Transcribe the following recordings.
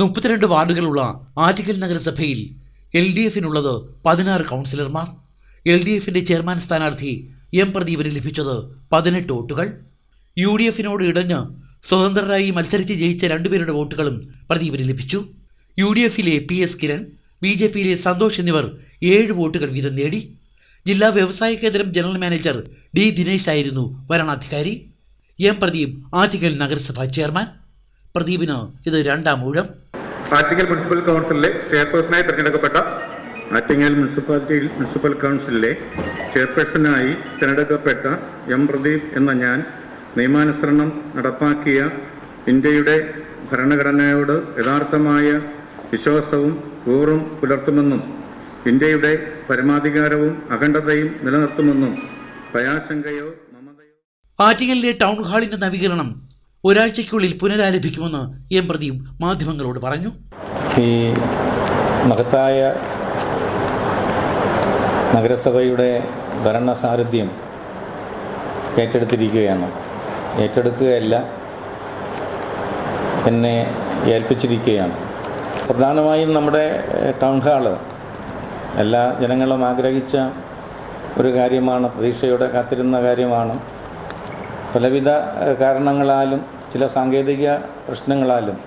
മുപ്പത്തിരണ്ട് വാർഡുകളുള്ള ആറ്റിക്കൽ നഗരസഭയിൽ L D എഫിനുള്ളത് പതിനാറ് കൗൺസിലർമാർ. എൽ ഡി എഫിന്റെ ചെയർമാൻ സ്ഥാനാർത്ഥി എം പ്രദീപിന് ലഭിച്ചത് പതിനെട്ട് വോട്ടുകൾ. യു ഡി എഫിനോട് ഇടഞ്ഞ് സ്വതന്ത്രരായി മത്സരിച്ച് ജയിച്ച രണ്ടുപേരുടെ വോട്ടുകളും പ്രദീപിന് ലഭിച്ചു. യു ഡി എഫിലെ P S Kiran B J പിയിലെ സന്തോഷ് എന്നിവർ ഏഴ് വോട്ടുകൾ വീതം നേടി. ജില്ലാ വ്യവസായ കേന്ദ്രം ജനറൽ മാനേജർ ഡി ദിനേശ് ആയിരുന്നു വരണാധികാരി. എം പ്രദീപ് ആറ്റിക്കൽ നഗരസഭാ ചെയർമാൻ. പ്രദീപിന് ഇത് രണ്ടാം ഊഴം. ആറ്റിങ്ങൽ മുനിസിപ്പൽ കൗൺസിലിലെ ചെയർപേഴ്സണായി തിരഞ്ഞെടുക്കപ്പെട്ട ആറ്റിങ്ങൽ മുനിസിപ്പാലിറ്റിയിൽ മുനിസിപ്പൽ കൗൺസിലിലെ ചെയർപേഴ്സണായി തിരഞ്ഞെടുക്കപ്പെട്ട എം പ്രദീപ് എന്ന ഞാൻ നിയമാനുസരണം നടപ്പാക്കിയ ഇന്ത്യയുടെ ഭരണഘടനയോട് യഥാർത്ഥമായ വിശ്വാസവും ഊറും പുലർത്തുമെന്നും ഇന്ത്യയുടെ പരമാധികാരവും അഖണ്ഡതയും നിലനിർത്തുമെന്നും ഭയാശങ്കയോ മമതയോ ആറ്റിങ്ങലിലെ ടൗൺ ഹാളിന്റെ നവീകരണം ഒരാഴ്ചയ്ക്കുള്ളിൽ പുനരാരംഭിക്കുമെന്ന് എം പ്രതിയും മാധ്യമങ്ങളോട് പറഞ്ഞു. ഈ മഹത്തായ നഗരസഭയുടെ ഭരണസാരഥ്യം ഏറ്റെടുത്തിരിക്കുകയാണ്. ഏറ്റെടുക്കുകയല്ല എന്നെ ഏൽപ്പിച്ചിരിക്കുകയാണ്. പ്രധാനമായും നമ്മുടെ ടൗൺ ഹാൾ. എല്ലാ ജനങ്ങളും ആഗ്രഹിച്ച ഒരു കാര്യമാണ് പ്രതീക്ഷയോടെ കാത്തിരുന്ന കാര്യമാണ്. പലവിധ കാരണങ്ങളാലും ചില സാങ്കേതിക പ്രശ്നങ്ങളാലും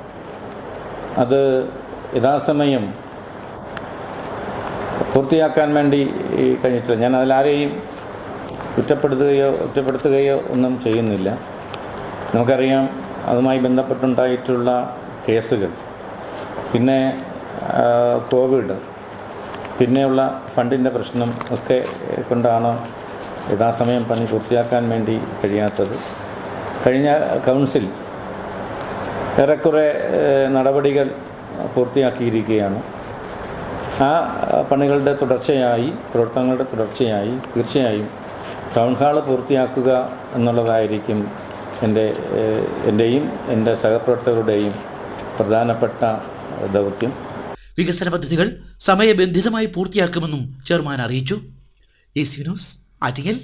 അത് യഥാസമയം പൂർത്തിയാക്കാൻ വേണ്ടി കഴിഞ്ഞിട്ടില്ല. ഞാൻ അതിലാരെയും കുറ്റപ്പെടുത്തുകയോ കുറ്റപ്പെടുത്തുകയോ ഒന്നും ചെയ്യുന്നില്ല. നമുക്കറിയാം അതുമായി ബന്ധപ്പെട്ടുണ്ടായിട്ടുള്ള കേസുകൾ. പിന്നെ കോവിഡ്. പിന്നെയുള്ള ഫണ്ടിന്റെ പ്രശ്നം ഒക്കെ കൊണ്ടാണ് യഥാസമയം പണി പൂർത്തിയാക്കാൻ വേണ്ടി കഴിയാത്തത്. കഴിഞ്ഞ കൗൺസിൽ ഏറെക്കുറെ നടപടികൾ പൂർത്തിയാക്കിയിരിക്കുകയാണ്. ആ പണികളുടെ തുടർച്ചയായി പ്രവർത്തനങ്ങളുടെ തുടർച്ചയായി തീർച്ചയായും ടൗൺ ഹാൾ പൂർത്തിയാക്കുക എന്നുള്ളതായിരിക്കും എന്റെ എന്റെയും എന്റെ സഹപ്രവർത്തകരുടെയും പ്രധാനപ്പെട്ട ദൗത്യം. വികസന പദ്ധതികൾ സമയബന്ധിതമായി പൂർത്തിയാക്കുമെന്നും ചെയർമാൻ അറിയിച്ചു. A C news. ആറ്റിങ്ങൽ